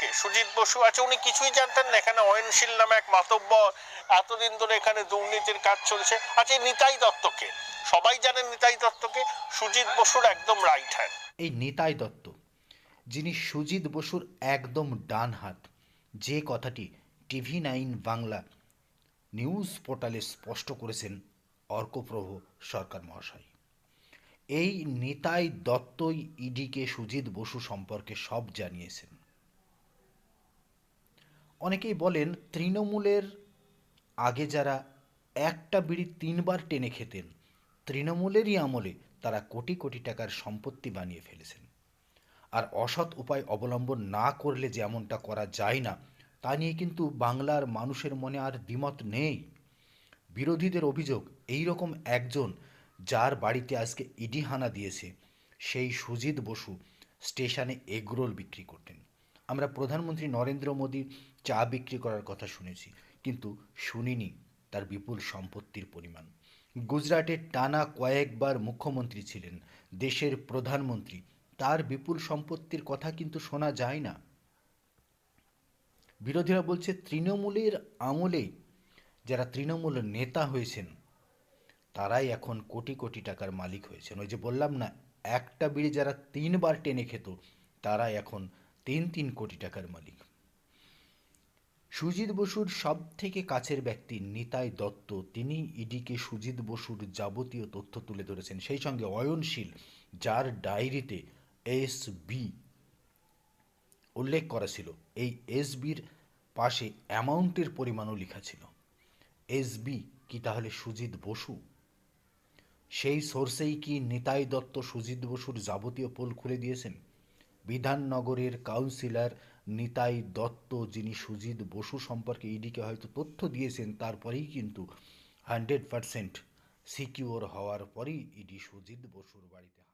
কে সুজিত বসু আছে, উনি কিছুই জানতেন না। এখানে অয়নশীল নামে এক মাতব্বর এতদিন ধরে এখানে দুর্নীতির কাজ চলছে। আচ্ছা নিতাই দত্তকে, সবাই জানেন নিতাই দত্তকে, সুজিত বসুর একদম রাইট হ্যান্ড এই নিতাই দত্ত, যিনি সুজিত বসুর একদম ডান হাত, যে কথাটি টিভি নাইন বাংলা নিউজ পোর্টালে স্পষ্ট করেছেন অর্কপ্রভ সরকার মহাশয়। এই নিতাই দত্তই ইডিকে সুজিত বসু সম্পর্কে সব জানিয়েছেন। অনেকেই বলেন তৃণমূলের আগে যারা একটা বিড়ি তিনবার টেনে খেতেন, তৃণমূলেরই আমলে তারা কোটি কোটি টাকার সম্পত্তি বানিয়ে ফেলেছেন। আর অসৎ উপায় অবলম্বন না করলে যে এমনটা করা যায় না, তা নিয়ে কিন্তু বাংলার মানুষের মনে আর দ্বিমত নেই। বিরোধীদের অভিযোগ এই রকম একজন যার বাড়িতে আজকে ইডি হানা দিয়েছে, সেই সুজিত বসু স্টেশনে এগরোল বিক্রি করতেন। আমরা প্রধানমন্ত্রী নরেন্দ্র মোদীর চা বিক্রি করার কথা শুনেছি, কিন্তু শুনিনি তার বিপুল সম্পত্তির পরিমাণ। গুজরাটের টানা কয়েকবার মুখ্যমন্ত্রী ছিলেন, দেশের প্রধানমন্ত্রী। তার বিপুল সম্পত্তির কথা কিন্তু শোনা যায় না। বিরোধীরা বলছে, তৃণমূলের আমলে যারা তৃণমূল নেতা হয়েছেন, তারাই এখন কোটি কোটি টাকার মালিক হয়েছেন। ওই যে বললাম না, একটা বিড়ি যারা তিনবার টেনে খেত তারা এখন তিন তিন কোটি টাকার মালিক। সুজিত বসুর সব থেকে কাছের ব্যক্তি নিতাই দত্ত। তিনি ইডিকে সুজিত বসুর যাবতীয় তথ্য তুলে ধরেছেন। সেই সঙ্গে অয়নশীল, যার ডায়েরিতে এস বি উল্লেখ করা ছিল, এই এস বির পাশে অ্যামাউন্টের পরিমাণও লেখা ছিল। এস বি কি তাহলে সুজিত বসু? সেই সোর্সেই কি নিতাই দত্ত সুজিত বসুর যাবতীয় পোল খুলে দিয়েছেন? বিধাননগরের কাউন্সিলর নিতাই দত্ত, যিনি সুজিত বসু সম্পর্কে ইডিকে হয়তো তথ্য দিয়েছেন, তারপরেই কিন্তু হান্ড্রেড পারসেন্ট সিকিউর হওয়ার পরেই ইডি সুজিত বসুর বাড়িতে